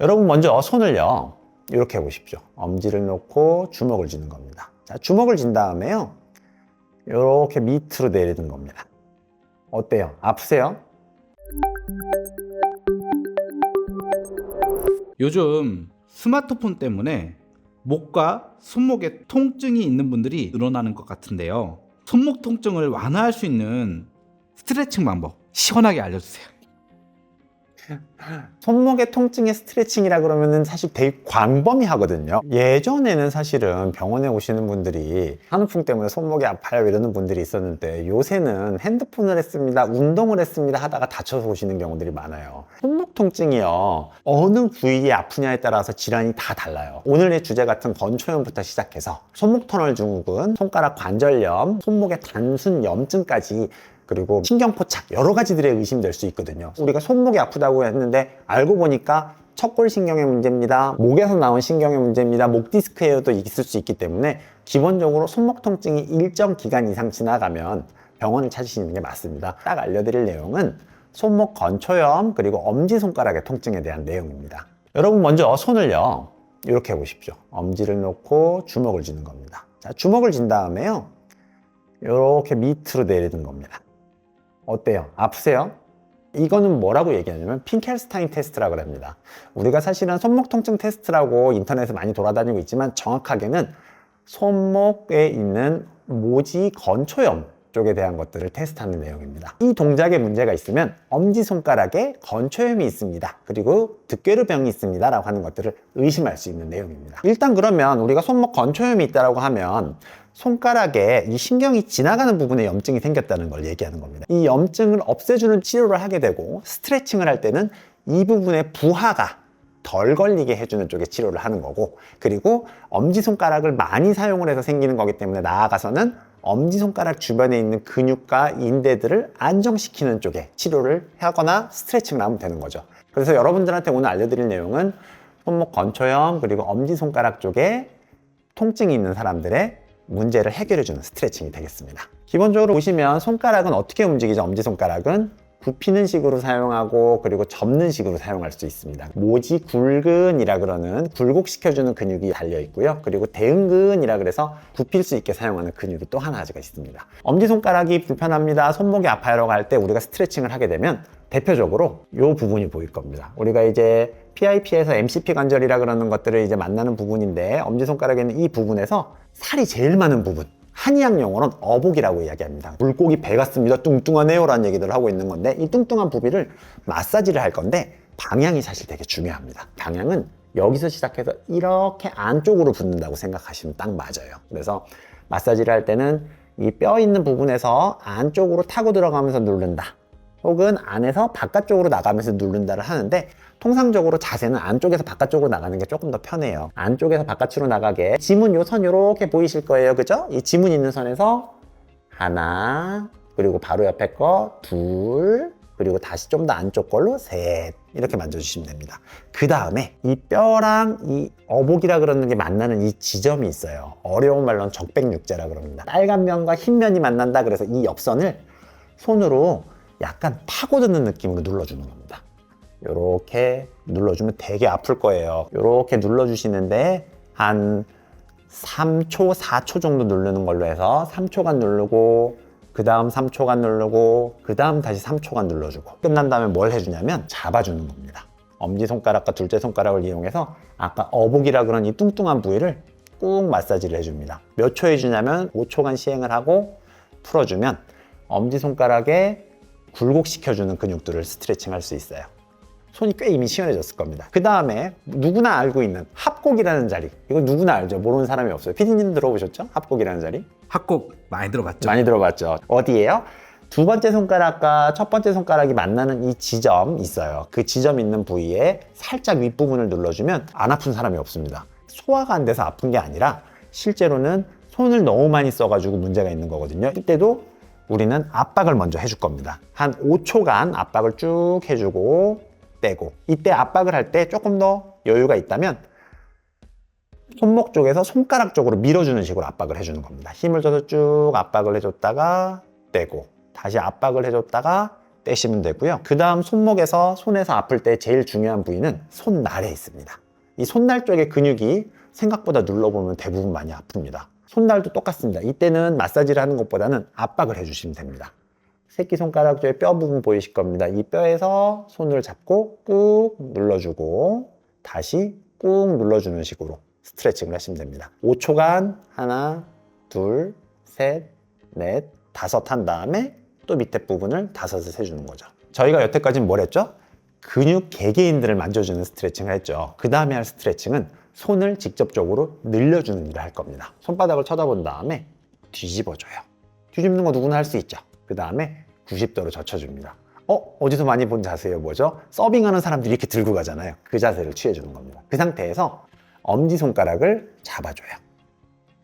여러분 먼저 손을요 이렇게 해보십시오. 엄지를 놓고 주먹을 쥐는 겁니다. 자, 주먹을 쥔 다음에요 이렇게 밑으로 내리는 겁니다. 어때요? 아프세요? 요즘 스마트폰 때문에 목과 손목에 통증이 있는 분들이 늘어나는 것 같은데요. 손목 통증을 완화할 수 있는 스트레칭 방법 시원하게 알려주세요. 손목의 통증의 스트레칭이라 그러면은 사실 되게 광범위하거든요. 예전에는 사실은 병원에 오시는 분들이 한우풍 때문에 손목이 아파요 이러는 분들이 있었는데 요새는 핸드폰을 했습니다, 운동을 했습니다 하다가 다쳐서 오시는 경우들이 많아요. 손목 통증이요. 어느 부위에 아프냐에 따라서 질환이 다 달라요. 오늘의 주제 같은 건초염부터 시작해서 손목 터널 증후군, 손가락 관절염, 손목의 단순 염증까지 그리고 신경포착 여러 가지들의 의심될 수 있거든요. 우리가 손목이 아프다고 했는데 알고 보니까 척골 신경의 문제입니다. 목에서 나온 신경의 문제입니다. 목 디스크에도 있을 수 있기 때문에 기본적으로 손목 통증이 일정 기간 이상 지나가면 병원을 찾으시는 게 맞습니다. 딱 알려드릴 내용은 손목 건초염 그리고 엄지 손가락의 통증에 대한 내용입니다. 여러분 먼저 손을요 이렇게 해보십시오. 엄지를 놓고 주먹을 쥐는 겁니다. 자, 주먹을 쥔 다음에요 이렇게 밑으로 내리는 겁니다. 어때요? 아프세요? 이거는 뭐라고 얘기하냐면 핑켈스타인 테스트라고 합니다. 우리가 사실은 손목 통증 테스트라고 인터넷에 많이 돌아다니고 있지만 정확하게는 손목에 있는 모지 건초염 쪽에 대한 것들을 테스트하는 내용입니다. 이 동작에 문제가 있으면 엄지손가락에 건초염이 있습니다. 그리고 득괴르병이 있습니다. 라고 하는 것들을 의심할 수 있는 내용입니다. 일단 그러면 우리가 손목 건초염이 있다고 하면 손가락에 이 신경이 지나가는 부분에 염증이 생겼다는 걸 얘기하는 겁니다. 이 염증을 없애주는 치료를 하게 되고 스트레칭을 할 때는 이 부분의 부하가 덜 걸리게 해주는 쪽에 치료를 하는 거고 그리고 엄지손가락을 많이 사용을 해서 생기는 거기 때문에 나아가서는 엄지손가락 주변에 있는 근육과 인대들을 안정시키는 쪽에 치료를 하거나 스트레칭을 하면 되는 거죠. 그래서 여러분들한테 오늘 알려드릴 내용은 손목 건초염 그리고 엄지손가락 쪽에 통증이 있는 사람들의 문제를 해결해주는 스트레칭이 되겠습니다. 기본적으로 보시면 손가락은 어떻게 움직이죠? 엄지손가락은 굽히는 식으로 사용하고 그리고 접는 식으로 사용할 수 있습니다. 모지 굴근이라 그러는 굴곡시켜주는 근육이 달려 있고요. 그리고 대응근이라 그래서 굽힐 수 있게 사용하는 근육이 또 하나가 있습니다. 엄지손가락이 불편합니다. 손목이 아파요라고 할 때 우리가 스트레칭을 하게 되면 대표적으로 이 부분이 보일 겁니다. 우리가 이제 PIP에서 MCP 관절이라 그러는 것들을 이제 만나는 부분인데 엄지손가락에 있는 이 부분에서 살이 제일 많은 부분 한의학 용어는 어복이라고 이야기합니다. 물고기 배 같습니다. 뚱뚱하네요. 라는 얘기들을 하고 있는 건데 이 뚱뚱한 부위를 마사지를 할 건데 방향이 사실 되게 중요합니다. 방향은 여기서 시작해서 이렇게 안쪽으로 붙는다고 생각하시면 딱 맞아요. 그래서 마사지를 할 때는 이 뼈 있는 부분에서 안쪽으로 타고 들어가면서 누른다. 혹은 안에서 바깥쪽으로 나가면서 누른다를 하는데 통상적으로 자세는 안쪽에서 바깥쪽으로 나가는 게 조금 더 편해요. 안쪽에서 바깥으로 나가게 지문 요선 요렇게 보이실 거예요. 그죠? 이 지문 있는 선에서 하나 그리고 바로 옆에 거둘 그리고 다시 좀 더 안쪽 걸로 셋 이렇게 만져주시면 됩니다. 그 다음에 이 뼈랑 이 어복이라 그러는 게 만나는 이 지점이 있어요. 어려운 말로는 적백육제라 그럽니다. 빨간 면과 흰 면이 만난다 그래서 이 옆선을 손으로 약간 파고드는 느낌으로 눌러주는 겁니다. 이렇게 눌러주면 되게 아플 거예요. 이렇게 눌러주시는데 한 3초, 4초 정도 누르는 걸로 해서 3초간 누르고 그 다음 3초간 누르고 그 다음 다시 3초간 눌러주고 끝난 다음에 뭘 해주냐면 잡아주는 겁니다. 엄지손가락과 둘째 손가락을 이용해서 아까 어복이라 그런 이 뚱뚱한 부위를 꾹 마사지를 해줍니다. 몇 초 해주냐면 5초간 시행을 하고 풀어주면 엄지손가락에 굴곡시켜주는 근육들을 스트레칭 할 수 있어요. 손이 꽤 이미 시원해졌을 겁니다. 그 다음에 누구나 알고 있는 합곡이라는 자리. 이거 누구나 알죠. 모르는 사람이 없어요. 피디님 들어보셨죠? 합곡이라는 자리? 합곡 많이 들어봤죠? 많이 들어봤죠. 어디예요? 두 번째 손가락과 첫 번째 손가락이 만나는 이 지점 있어요. 그 지점 있는 부위에 살짝 윗부분을 눌러주면 안 아픈 사람이 없습니다. 소화가 안 돼서 아픈 게 아니라 실제로는 손을 너무 많이 써가지고 문제가 있는 거거든요. 이때도 우리는 압박을 먼저 해줄 겁니다. 한 5초간 압박을 쭉 해주고 떼고 이때 압박을 할 때 조금 더 여유가 있다면 손목 쪽에서 손가락 쪽으로 밀어주는 식으로 압박을 해주는 겁니다. 힘을 줘서 쭉 압박을 해줬다가 떼고 다시 압박을 해줬다가 떼시면 되고요. 그 다음 손목에서 손에서 아플 때 제일 중요한 부위는 손날에 있습니다. 이 손날 쪽의 근육이 생각보다 눌러보면 대부분 많이 아픕니다. 손날도 똑같습니다. 이때는 마사지를 하는 것보다는 압박을 해주시면 됩니다. 새끼손가락 쪽에 뼈 부분 보이실 겁니다. 이 뼈에서 손을 잡고 꾹 눌러주고 다시 꾹 눌러주는 식으로 스트레칭을 하시면 됩니다. 5초간 하나, 둘, 셋, 넷, 다섯 한 다음에 또 밑에 부분을 다섯을 세주는 거죠. 저희가 여태까지는 뭘 했죠? 근육 개개인들을 만져주는 스트레칭을 했죠. 그 다음에 할 스트레칭은 손을 직접적으로 늘려주는 일을 할 겁니다. 손바닥을 쳐다본 다음에 뒤집어줘요. 뒤집는 거 누구나 할 수 있죠. 그 다음에 90도로 젖혀줍니다. 어? 어디서 많이 본 자세예요? 뭐죠? 서빙하는 사람들이 이렇게 들고 가잖아요. 그 자세를 취해주는 겁니다. 그 상태에서 엄지손가락을 잡아줘요.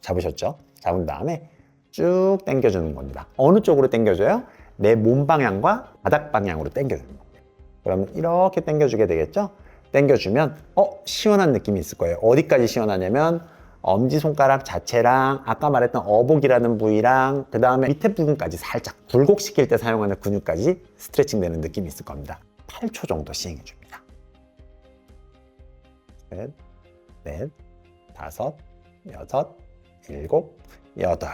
잡으셨죠? 잡은 다음에 쭉 당겨주는 겁니다. 어느 쪽으로 당겨줘요? 내 몸 방향과 바닥 방향으로 당겨주는 겁니다. 그러면 이렇게 당겨주게 되겠죠? 당겨주면 어? 시원한 느낌이 있을 거예요. 어디까지 시원하냐면 엄지손가락 자체랑 아까 말했던 어복이라는 부위랑 그 다음에 밑에 부분까지 살짝 굴곡시킬 때 사용하는 근육까지 스트레칭 되는 느낌이 있을 겁니다. 8초 정도 시행해 줍니다. 셋, 넷, 다섯, 여섯, 일곱, 여덟.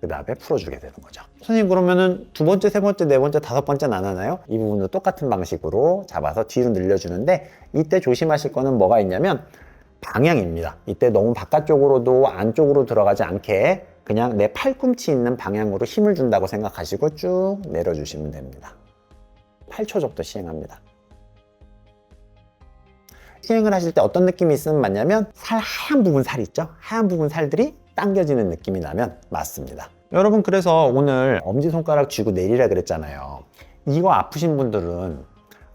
그 다음에 풀어주게 되는 거죠. 선생님 그러면은 두 번째, 세 번째, 네 번째, 다섯 번째는 안 하나요? 이 부분도 똑같은 방식으로 잡아서 뒤로 늘려주는데 이때 조심하실 거는 뭐가 있냐면 방향입니다. 이때 너무 바깥쪽으로도 안쪽으로 들어가지 않게 그냥 내 팔꿈치 있는 방향으로 힘을 준다고 생각하시고 쭉 내려주시면 됩니다. 8초 정도 시행합니다. 시행을 하실 때 어떤 느낌이 있으면 맞냐면 살 하얀 부분 살 있죠? 하얀 부분 살들이 당겨지는 느낌이 나면 맞습니다. 여러분 그래서 오늘 엄지손가락 쥐고 내리라 그랬잖아요. 이거 아프신 분들은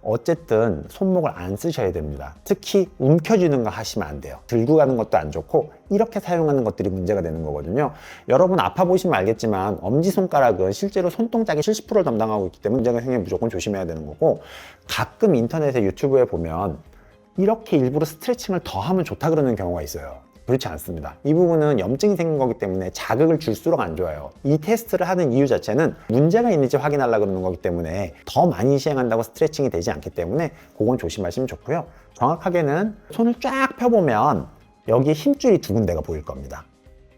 어쨌든 손목을 안 쓰셔야 됩니다. 특히 움켜쥐는 거 하시면 안 돼요. 들고 가는 것도 안 좋고 이렇게 사용하는 것들이 문제가 되는 거거든요. 여러분 아파 보시면 알겠지만 엄지손가락은 실제로 손동작의 70%를 담당하고 있기 때문에 문제가 생기면 무조건 조심해야 되는 거고 가끔 인터넷에 유튜브에 보면 이렇게 일부러 스트레칭을 더 하면 좋다 그러는 경우가 있어요. 그렇지 않습니다. 이 부분은 염증이 생긴 거기 때문에 자극을 줄수록 안 좋아요. 이 테스트를 하는 이유 자체는 문제가 있는지 확인하려고 그러는 거기 때문에 더 많이 시행한다고 스트레칭이 되지 않기 때문에 그건 조심하시면 좋고요. 정확하게는 손을 쫙 펴보면 여기에 힘줄이 두 군데가 보일 겁니다.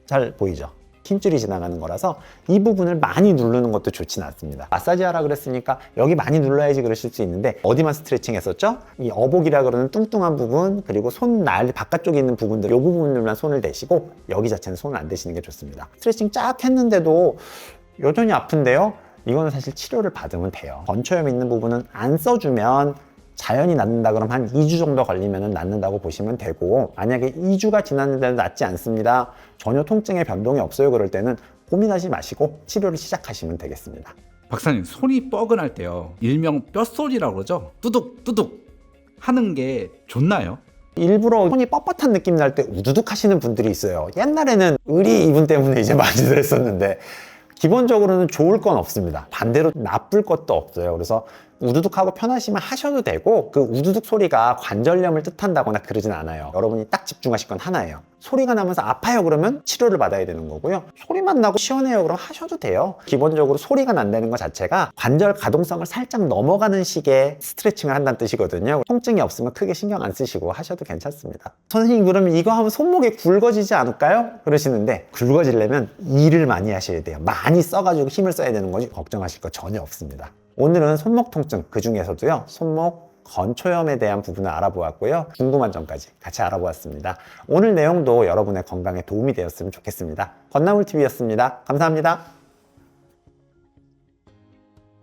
잘 보이죠? 힘줄이 지나가는 거라서 이 부분을 많이 누르는 것도 좋진 않습니다. 마사지 하라 그랬으니까 여기 많이 눌러야지 그러실 수 있는데 어디만 스트레칭 했었죠? 이 어복이라 그러는 뚱뚱한 부분 그리고 손날 바깥쪽에 있는 부분들 이 부분들만 손을 대시고 여기 자체는 손을 안 대시는 게 좋습니다. 스트레칭 쫙 했는데도 여전히 아픈데요? 이거는 사실 치료를 받으면 돼요. 건초염 있는 부분은 안 써주면 자연히 낫는다 그러면 한 2주 정도 걸리면 낫는다고 보시면 되고 만약에 2주가 지났는데도 낫지 않습니다. 전혀 통증의 변동이 없어요 그럴 때는 고민하지 마시고 치료를 시작하시면 되겠습니다. 박사님 손이 뻐근할 때요 일명 뼛소리라고 그러죠 뚜둑 뚜둑 하는 게 좋나요? 일부러 손이 뻣뻣한 느낌 날 때 우두둑 하시는 분들이 있어요. 옛날에는 의리 이분 때문에 이제 많이들 했었는데 기본적으로는 좋을 건 없습니다. 반대로 나쁠 것도 없어요. 그래서 우두둑하고 편하시면 하셔도 되고 그 우두둑 소리가 관절염을 뜻한다거나 그러진 않아요. 여러분이 딱 집중하실 건 하나예요. 소리가 나면서 아파요 그러면 치료를 받아야 되는 거고요. 소리만 나고 시원해요 그럼 하셔도 돼요. 기본적으로 소리가 난다는 것 자체가 관절 가동성을 살짝 넘어가는 식의 스트레칭을 한다는 뜻이거든요. 통증이 없으면 크게 신경 안 쓰시고 하셔도 괜찮습니다. 선생님 그러면 이거 하면 손목이 굵어지지 않을까요? 그러시는데 굵어지려면 일을 많이 하셔야 돼요. 많이 써가지고 힘을 써야 되는 거지 걱정하실 거 전혀 없습니다. 오늘은 손목 통증 그 중에서도요 손목 건초염에 대한 부분을 알아보았고요 궁금한 점까지 같이 알아보았습니다. 오늘 내용도 여러분의 건강에 도움이 되었으면 좋겠습니다. 건나물TV였습니다. 감사합니다